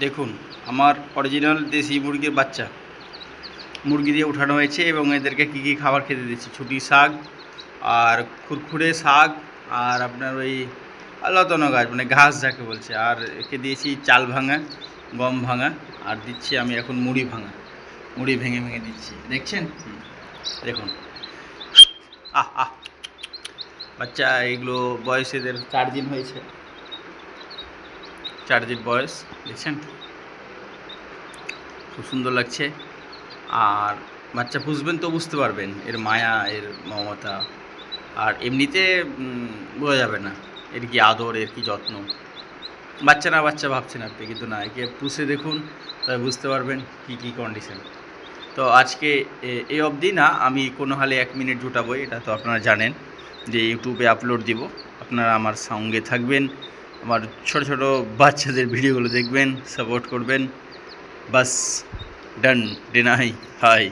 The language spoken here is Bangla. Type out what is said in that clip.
দেখুন, আমার অরিজিনাল দেশি মুরগির বাচ্চা। মুরগি দিয়ে উঠানো হয়েছে এবং এদেরকে কী কী খাবার খেতে দিচ্ছি ছুটি শাক আর খুরখুরে শাক আর আপনার ওই লতানো গাছ মানে ঘাস যাকে বলছে। আর একে দিয়েছি চাল ভাঙা, গম ভাঙা আর দিচ্ছি আমি এখন মুড়ি ভাঙা। মুড়ি ভেঙে ভেঙে দিচ্ছি। দেখছেন? দেখুন। আহ আহ। বাচ্চা এগুলো বয়সেদের চার দিন হয়েছে। চার দিন বয়স, দেখছেন? খুব সুন্দর লাগছে। আর বাচ্চা পুষবেন তো বুঝতে পারবেন, এর মায়া, এর মমতা। আর এমনিতে বোঝা যাবে না, এর কি আদর, এর কি যত্ন। বাচ্চা না বাচ্চা ভাবছেন আপনি, কিন্তু না, একে পুষে দেখুন, তবে বুঝতে পারবেন কি কি কন্ডিশন তো আজকে এই অবধি না, আমি কোনো হালে এক মিনিট জুটাবো, এটা তো আপনারা জানেন। যে ইউটিউবে আপলোড দিব, আপনারা আমার সঙ্গে থাকবেন। আমার ছোট ছোট বাচ্চাদের ভিডিওগুলো দেখবেন সাপোর্ট করবেন। বাস ডান ডেনাই হাই